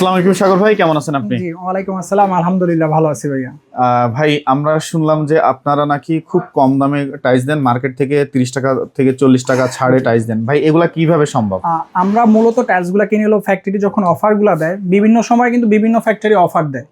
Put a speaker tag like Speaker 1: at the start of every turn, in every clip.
Speaker 1: আসসালামু আলাইকুম সাগর ভাই কেমন আছেন আপনি?
Speaker 2: জি ওয়ালাইকুম আসসালাম আলহামদুলিল্লাহ ভালো আছি ভাইয়া।
Speaker 1: ভাই আমরা শুনলাম যে আপনারা নাকি খুব কম দামে টাইলস দেন মার্কেট থেকে তিরিশ টাকা থেকে চল্লিশ টাকা ছাড়ে টাইলস দেন। ভাই এগুলা কীভাবে সম্ভব?
Speaker 2: আমরা মূলত টাইলসগুলো কিনে এলো ফ্যাক্টরি যখন অফারগুলো দেয় বিভিন্ন সময় কিন্তু বিভিন্ন ফ্যাক্টরি অফার দেয়।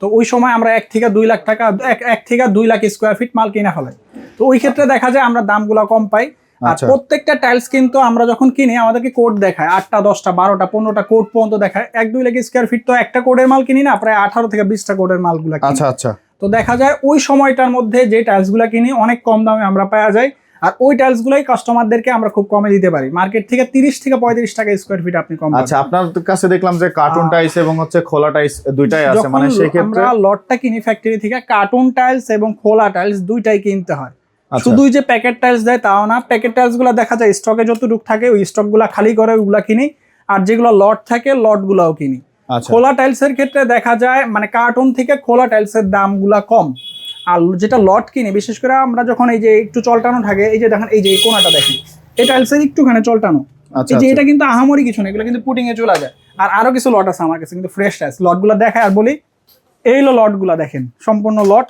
Speaker 2: তো ওই সময় আমরা এক থেকে দুই লাখ টাকা এক এক থেকে দুই লাখ স্কোয়ার ফিট মাল কিনে ফেলাই তো ওই ক্ষেত্রে দেখা যায় আমরা দামগুলো কম পাই। আর
Speaker 1: আচ্ছা।
Speaker 2: প্রত্যেকটা টাইলস কিন্তু আমরা যখন কিনি আমাদেরকে কোড দেখায়। আটটা দশটা বারোটা পনেরোটা কোড পর্যন্ত দেখায়। এক দুই লাখ স্কোয়ার ফিট তো একটা কোডের মাল কিনি না প্রায় আঠারো থেকে বিশটা কোডের মালগুলো।
Speaker 1: আচ্ছা আচ্ছা।
Speaker 2: তো দেখা যায় ওই সময়টার মধ্যে যে টাইলস টাইলসগুলো কিনি অনেক কম দামে আমরা পাওয়া যায়। আর ওই টাইলসগুলোই কাস্টমারদেরকে আমরা খুব কমে দিতে পারি। মার্কেট থেকে তিরিশ থেকে পঁয়ত্রিশ টাকা স্কোয়ার ফিট আপনি কম
Speaker 1: আচ্ছা আপনার কাছে দেখলাম যে কার্টুন টাইলস এবং হচ্ছে খোলা টাইলস দুইটাই আছে। মানে সেই ক্ষেত্রে
Speaker 2: আমরা লটটা কিনি ফ্যাক্টরি থেকে কার্টুন টাইলস এবং খোলা টাইলস দুইটাই কিনতে হয়। শুধুই যে প্যাকেট টাইলস দেয় তাও না প্যাকেট টাইলসগুলো দেখা যায় স্টকে যতটুকু থাকে ওই স্টকগুলা খালি করে ওগুলা কিনি আর যেগুলো লট থাকে লট গুলাও কিনি।
Speaker 1: আচ্ছা।
Speaker 2: খোলা টাইলসের ক্ষেত্রে দেখা যায় মানে কার্টুন থেকে খোলা টাইলস টাইলসের দামগুলা কম। আর যেটা লট কিনি বিশেষ করে আমরা যখন এই যে একটু চলটানো থাকে এই যে দেখেন এই যে এই কোনাটা দেখেন এই টাইলসের একটুখানি চলটানো।
Speaker 1: আচ্ছা
Speaker 2: এই যে
Speaker 1: আচ্ছা।
Speaker 2: এটা কিন্তু আহামরি কিছু না এগুলো কিন্তু পুটিং এ চলে যায়। আর আরও কিছু লট আছে আমার কাছে কিন্তু ফ্রেশ টাইলস লটগুলো দেখায় আর বলি এই হলো লটগুলো দেখেন সম্পূর্ণ লট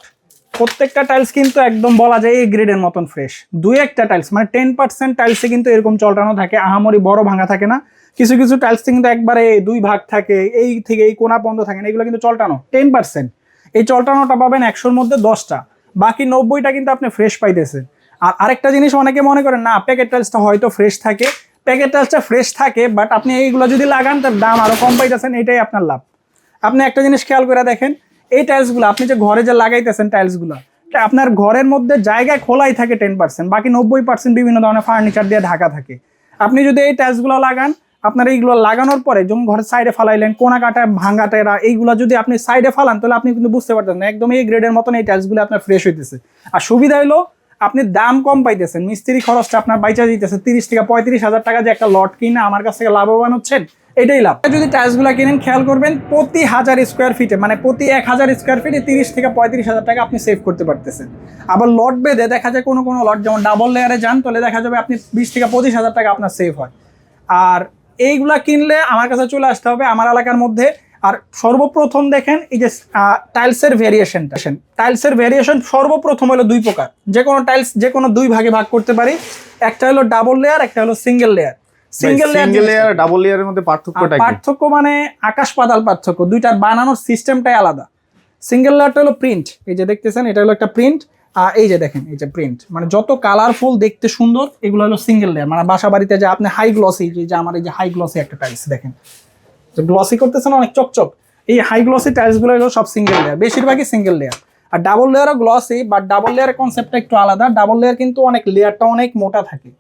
Speaker 2: প্রত্যেকটা টাইলস কিন্তু একদম বলা যায় এই গ্রেডের মতন ফ্রেশ দুই একটা টাইলস মানে টেন পার্সেন্ট টাইলসে কিন্তু এরকম চলটানো থাকে, আহামরি বড় ভাঙা থাকে না। কিছু কিছু টাইলস কিন্তু একবারে দুই ভাগ থাকে, এই থেকে এই কোনা বন্ধ থাকে না, এগুলো কিন্তু চলটানো টেন পার্সেন্ট এই চলটানোটা পাবেন একশোর মধ্যে দশটা, বাকি নব্বইটা কিন্তু আপনি ফ্রেশ পাইতেছেন। আর আরেকটা জিনিস অনেকে মনে করেন, না প্যাকেট টাইলসটা হয়তো ফ্রেশ থাকে। প্যাকেট টাইলসটা ফ্রেশ থাকে বাট আপনি এইগুলো যদি লাগান, তার দাম আরও কম পাইতেছেন, এটাই আপনার লাভ। আপনি একটা জিনিস খেয়াল করে দেখেন এই টাইলসগুলো আপনি যে ঘরে যে লাগাইতেছেন টাইলসগুলো আপনার ঘরের মধ্যে জায়গায় খোলাই থাকে টেন পার্সেন্ট বাকি নব্বই পার্সেন্ট বিভিন্ন ধরনের ফার্নিচার দিয়ে ঢাকা থাকে। আপনি যদি এই টাইলসগুলো লাগান, আপনার এইগুলো লাগানোর পরে যেমন ঘরের সাইডে ফালাইলেন, কোনা কাটা ভাঙ্গা টেরা, এইগুলো যদি আপনি সাইডে ফালান, তাহলে আপনি কিন্তু বুঝতে পারতেন না, একদম এই গ্রেডের মতন এই টাইলসগুলো আপনার ফ্রেশ হইতেছে। আর সুবিধা হলো আপনি দাম কম পাইতেছেন, মিস্ত্রি খরচটা আপনার বাইচা দিতেছে, তিরিশ থেকে পঁয়ত্রিশ হাজার টাকা যে একটা লট কিনে আমার কাছ থেকে লাভবান হচ্ছেন এটাই লাভ। যদি টাইলসগুলো কিনেন, খেয়াল করবেন, প্রতি হাজার স্কোয়ার ফিটে মানে প্রতি এক হাজার স্কোয়ার ফিটে তিরিশ থেকে পঁয়ত্রিশ হাজার টাকা আপনি সেভ করতে পারতেছেন। আবার লট বেঁধে দেখা যায় কোনো কোনো লট যেমন ডাবল লেয়ারে যান, তাহলে দেখা যাবে আপনি বিশ থেকে পঁচিশ হাজার টাকা আপনার সেভ হয়। আর এইগুলা কিনলে আমার কাছে চলে আসতে হবে আমার এলাকার মধ্যে। আর সর্বপ্রথম দেখেন, এই যে টাইলসের ভেরিয়েশনটা টাইলসের ভেরিয়েশন সর্বপ্রথম হলো দুই প্রকার। যে কোনো টাইলস, যে কোনো দুই ভাগে ভাগ করতে পারি। একটা হলো ডাবল লেয়ার একটা হলো single layer single layer
Speaker 1: double লেয়ারের মধ্যে পার্থক্যটা
Speaker 2: পার্থক্য মানে আকাশ পাতাল পার্থক্য। দুইটার বানানোর সিস্টেমটাই আলাদা। সিঙ্গেল লেয়ারটা হলো প্রিন্ট এই যে দেখতেছেন এটা হলো একটা প্রিন্ট আর এই যে দেখেন এই যে প্রিন্ট মানে যত কালারফুল দেখতে সুন্দর এগুলো হলো সিঙ্গেল লেয়ার মানে বাসা বাড়িতে যে আপনি হাই গ্লসি যে আমার এই যে হাই গ্লসি একটা টাইলস দেখেন। তো গ্লসি করতেছেন অনেক চকচক। এই হাই গ্লসি টাইলসগুলো হলো সব সিঙ্গেল লেয়ার বেশিরভাগই সিঙ্গেল লেয়ার আর ডাবল লেয়ারও গ্লসি বাট ডাবল লেয়ারের কনসেপ্টটা একটু আলাদা। ডাবল লেয়ার কিন্তু অনেক লেয়ারটা অনেক মোটা থাকে।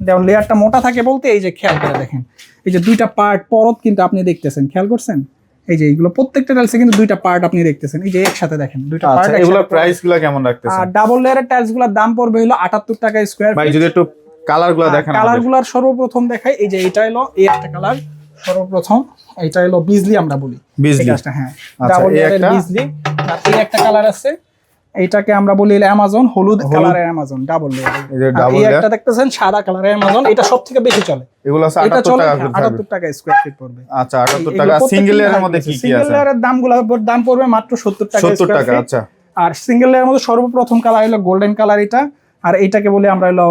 Speaker 2: যেমন লেয়ারটা মোটা থাকে বলতে এই যে খেয়াল করে দেখেন। এই যে দুইটা পার্ট পরত কিন্তু আপনি দেখতেছেন খেয়াল করছেন? এই যে এইগুলো প্রত্যেকটা টাইলসে কিন্তু দুইটা পার্ট আপনি দেখতেছেন। এই যে একসাথে দেখেন দুইটা পার্ট
Speaker 1: এগুলোর প্রাইসগুলা কেমন রাখতেছেন?
Speaker 2: আর ডাবল লেয়ারের টাইলসগুলোর দাম পড়বে হলো আটাত্তর টাকা স্কোয়ার
Speaker 1: ভাই যদি একটু কালারগুলো দেখেন
Speaker 2: কালার। গুলার সর্বপ্রথম দেখাই এই যে এটা হলো এই একটা কালার সর্বপ্রথম এটা হলো বিজলি আমরা বলি।
Speaker 1: বিজলি।
Speaker 2: হ্যাঁ।
Speaker 1: আচ্ছা,
Speaker 2: ডাবল লেয়ারের
Speaker 1: একটা?
Speaker 2: বিজলি আর এই একটা কালার আছে এইটাকে আমরা বলি অ্যামাজন হলুদ কালারের অ্যামাজন ডাবল লেয়ার
Speaker 1: এই।
Speaker 2: একটা দেখতেছেন সাদা কালারের অ্যামাজন এটা সব থেকে বেশি চলে।
Speaker 1: এগুলো আছে 78 টাকা
Speaker 2: স্কোয়ার ফিট পড়বে।
Speaker 1: আচ্ছা 78 টাকা। সিঙ্গেল লেয়ারের মধ্যে কি কি আছে?
Speaker 2: সিঙ্গেল লেয়ারের দামগুলো দাম পড়বে মাত্র সত্তর টাকা
Speaker 1: 70 টাকা আচ্ছা।
Speaker 2: আর সিঙ্গেল লেয়ারের মধ্যে সর্বপ্রথম কালার হলো গোল্ডেন কালার এটা। আর এইটাকে বলি আমরা হলো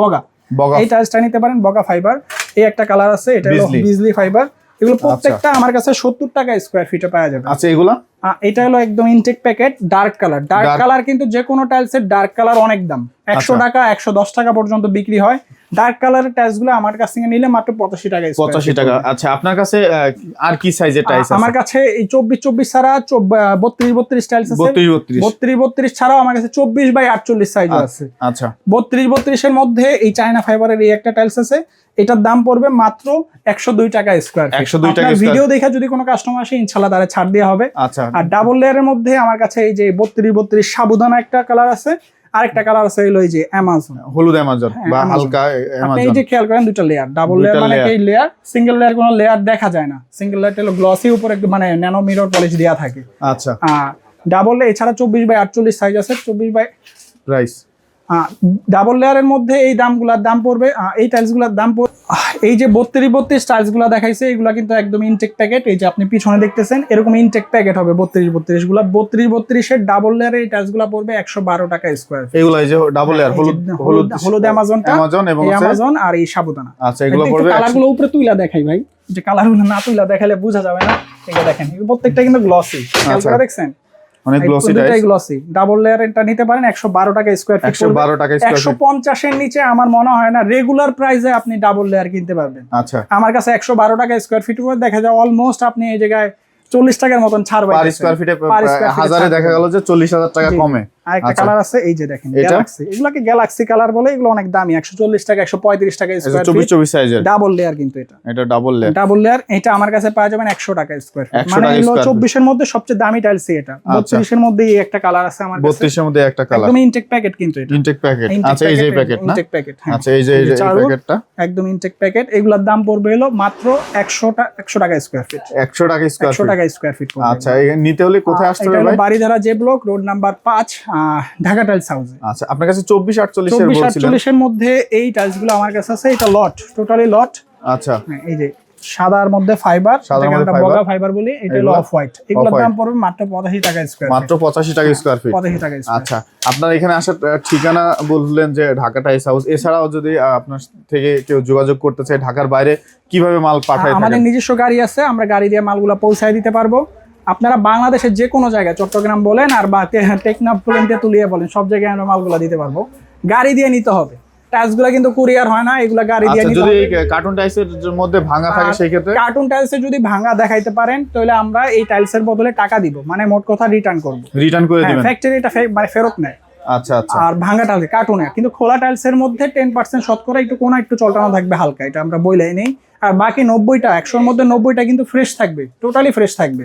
Speaker 2: বগা।
Speaker 1: বগা।
Speaker 2: এই টাইলসটা নিতে পারেন বগা ফাইবার এই একটা কালার আছে এটা হলো
Speaker 1: বিজলি।
Speaker 2: ফাইবার এগুলো প্রত্যেকটা আমার কাছে সত্তর টাকা স্কোয়ার ফিটে পাওয়া যাবে।
Speaker 1: আচ্ছা এগুলা?
Speaker 2: এটা হলো একদম intact packet dark colour dark colour কিন্তু যে কোনো টাইলসের ডার্ক কালার অনেক দাম। একশো
Speaker 1: আচ্ছা।
Speaker 2: টাকা একশো দশ টাকা পর্যন্ত বিক্রি হয়। ডার্ক কালারের টাইলসগুলো আমার কাছ থেকে নিলে মাত্র পঁচাশি টাকা
Speaker 1: পঁচাশি টাকা। আচ্ছা আপনার কাছে আর কি সাইজের টাইলস
Speaker 2: আমার কাছে এই চব্বিশ চব্বিশ ছাড়া বত্রিশ বত্রিশ টাইলস আছে।
Speaker 1: 32 32
Speaker 2: বত্রিশ বত্রিশ ছাড়াও আমার কাছে চব্বিশ বাই আটচল্লিশ সাইজ আছে।
Speaker 1: আচ্ছা।
Speaker 2: বত্রিশ বত্রিশের মধ্যে এই চায়না ফাইবারের এই একটা টাইলস আছে। এটার দাম পড়বে মাত্র একশো দুই টাকা স্কোয়ার
Speaker 1: 102 টাকা square।
Speaker 2: ভিডিও দেখে যদি কোনো কাস্টমার আসে ইনশাল্লাহ তারা ছাড় দেওয়া হবে।
Speaker 1: আচ্ছা
Speaker 2: আর ডাবল লেয়ারের মধ্যে আমার কাছে এই যে বত্রিশ বত্রিশ সাবুদানা একটা কালার আছে আরেকটা কালার আছে হলো এই যে অ্যামাজন
Speaker 1: হলুদ অ্যামাজন বা হালকা অ্যামাজন
Speaker 2: আপনি এই যে খেয়াল করেন দুটো লেয়ার ডাবল লেয়ার মানে। এই লেয়ার সিঙ্গেল লেয়ার কোনো লেয়ার দেখা যায় না। সিঙ্গেল লেয়ারটা হলো গ্লসি উপরে একটু মানে ন্যানো মিরর পলিশ দেওয়া থাকে।
Speaker 1: আচ্ছা।
Speaker 2: আর ডাবল এছাড়া চব্বিশ বাই আটচল্লিশ সাইজ আছে চব্বিশ বাই
Speaker 1: প্রাইস
Speaker 2: ডাবল লেয়ারের মধ্যে এই দামগুলোর দাম পড়বে। এই টাইলসগুলোর দাম পড়বে এই যে বত্রিশ বত্রিশ টাইলসগুলো দেখাইছে এগুলো কিন্তু একদম ইনটেক প্যাকেট এই যে আপনি পিছনে দেখতেছেন এরকম ইনটেক প্যাকেট হবে বত্রিশ বত্রিশগুলা। বত্রিশ বত্রিশের ডাবল লেয়ারের এই টাইলসগুলো পড়বে একশো বারো টাকা স্কোয়ার
Speaker 1: এগুলো এই যে ডাবল লেয়ার হলুদ হলুদ
Speaker 2: অ্যামাজনটা
Speaker 1: অ্যামাজন এবং
Speaker 2: অ্যামাজন আর এই সাবুদানা
Speaker 1: আচ্ছা এগুলো পড়বে
Speaker 2: কালারগুলো উপরে তুইলা দেখাই ভাই। যে কালারগুলো না তুইলা দেখালে বোঝা যাবে না। এটা দেখেন প্রত্যেকটা কিন্তু গ্লসি
Speaker 1: আচ্ছা।
Speaker 2: দেখছেন?
Speaker 1: অনেক glossy type
Speaker 2: glossy double layer এটা নিতে পারেন একশো বারো টাকা স্কোয়ার ফিট
Speaker 1: একশো বারো টাকা স্কোয়ার
Speaker 2: একশো পঞ্চাশের নিচে আমার মনে হয় না রেগুলার প্রাইসে আপনি ডাবল লেয়ার কিনতে পারবেন।
Speaker 1: আচ্ছা।
Speaker 2: আমার কাছে একশো বারো টাকা স্কোয়ার ফিট উপর দেখা যায় অলমোস্ট আপনি এই জায়গায় চল্লিশ টাকার মতন ছাড়
Speaker 1: পার
Speaker 2: স্কয়ার
Speaker 1: স্কোয়ার ফিটে হাজারে দেখা গেল যে চল্লিশ হাজার টাকা কমে।
Speaker 2: আর একটা
Speaker 1: আচ্ছা।
Speaker 2: কালার আছে এই যে দেখেন গ্যালাক্সি এগুলোকে গ্যালাক্সি কালার বলে এগুলো অনেক দামি একশো চল্লিশ টাকা একশো পঁয়ত্রিশ টাকা স্কোয়ার
Speaker 1: চব্বিশ
Speaker 2: ফিট
Speaker 1: চব্বিশ সাইজের
Speaker 2: ডাবল লেয়ার কিন্তু এটা।
Speaker 1: এটা ডাবল লেয়ার
Speaker 2: ডাবল লেয়ার এটা আমার কাছে পাওয়া যাবেন একশো টাকা স্কোয়ার ফিট মানে
Speaker 1: টাকা square
Speaker 2: চব্বিশের মধ্যে সবচেয়ে দামি টাইলস এটা। বত্রিশের মধ্যে এই একটা কালার আছে আমার কাছে।
Speaker 1: মধ্যে একটা কালার
Speaker 2: একদম ইনটেক প্যাকেট কিন্তু এটা।
Speaker 1: ইনটেক প্যাকেট আচ্ছা এই যে প্যাকেট না?
Speaker 2: ইনটেক প্যাকেট
Speaker 1: আচ্ছা এই যে এই। প্যাকেটটা
Speaker 2: একদম ইনটেক প্যাকেট এগুলোর দাম পড়বে হলো মাত্র একশো একশো টাকা স্কোয়ার ফিট
Speaker 1: একশো টাকা স্কোয়ার ফিট
Speaker 2: টাকা স্কোয়ার ফিট
Speaker 1: আচ্ছা নিতে হলে কোথায় আসতে হবে ভাই?
Speaker 2: বাড়িধারা যে ব্লক রোড নাম্বার পাঁচ আহ, ঢাকা টাইলস হাউসে
Speaker 1: আচ্ছা আপনার কাছে চব্বিশ আটচল্লিশের
Speaker 2: চব্বিশ আটচল্লিশের মধ্যে এই আমার কাছে আছে এটা লট টোটালি লট
Speaker 1: আচ্ছা।
Speaker 2: এই যে সাদার মধ্যে ফাইবার বগা ফাইবার বলি এটা হলো অফ হোয়াইট এগুলোর দাম পড়বে মাত্র পঁচাশি টাকা স্কোয়ার
Speaker 1: মাত্র পঁচাশি টাকা স্কোয়ার ফিট
Speaker 2: পঁচাশি টাকা স্কোয়ার
Speaker 1: আচ্ছা আপনার এখানে আসার ঠিকানা বললেন যে ঢাকা টাইস হাউস এছাড়াও যদি আপনার থেকে কেউ যোগাযোগ করতে চায় ঢাকার বাইরে কীভাবে মাল পাঠায়
Speaker 2: আমাদের নিজস্ব গাড়ি আছে আমরা গাড়ি দিয়ে মালগুলো পৌঁছায় দিতে পারব। আপনারা বাংলাদেশের যে কোনো জায়গায় চট্টগ্রাম বলেন আর বা টেকনাফ বলেন তেতুলিয়া বলেন সব জায়গায় আমরা মালগুলো দিতে পারব। গাড়ি দিয়ে নিতে হবে। টাইলসগুলো কিন্তু কুরিয়ার হয় না এগুলা গাড়ি দিয়ে
Speaker 1: আচ্ছা
Speaker 2: নিতে
Speaker 1: যদি কার্টুন টাইসের মধ্যে ভাঙা থাকে সেই ক্ষেত্রে
Speaker 2: কার্টুন টাইলসে যদি ভাঙা দেখাইতে পারেন তাহলে আমরা এই টাইলসের বদলে টাকা দিব। মানে মোট কথা রিটার্ন করব।
Speaker 1: রিটার্ন করে
Speaker 2: হ্যাঁ
Speaker 1: দিবেন?
Speaker 2: ফ্যাক্টরি এটা মানে ফেরত নেয়।
Speaker 1: আচ্ছা আচ্ছা।
Speaker 2: আর ভাঙা টাইলস কার্টুনে কিন্তু খোলা টাইলসের মধ্যে টেন পার্সেন্ট শতকরা একটু কোনা একটু চলটানো থাকবে হালকা এটা আমরা বইলাই নেই। আর বাকি নব্বইটা একশোর মধ্যে নব্বইটা কিন্তু ফ্রেশ থাকবে টোটালি ফ্রেশ থাকবে।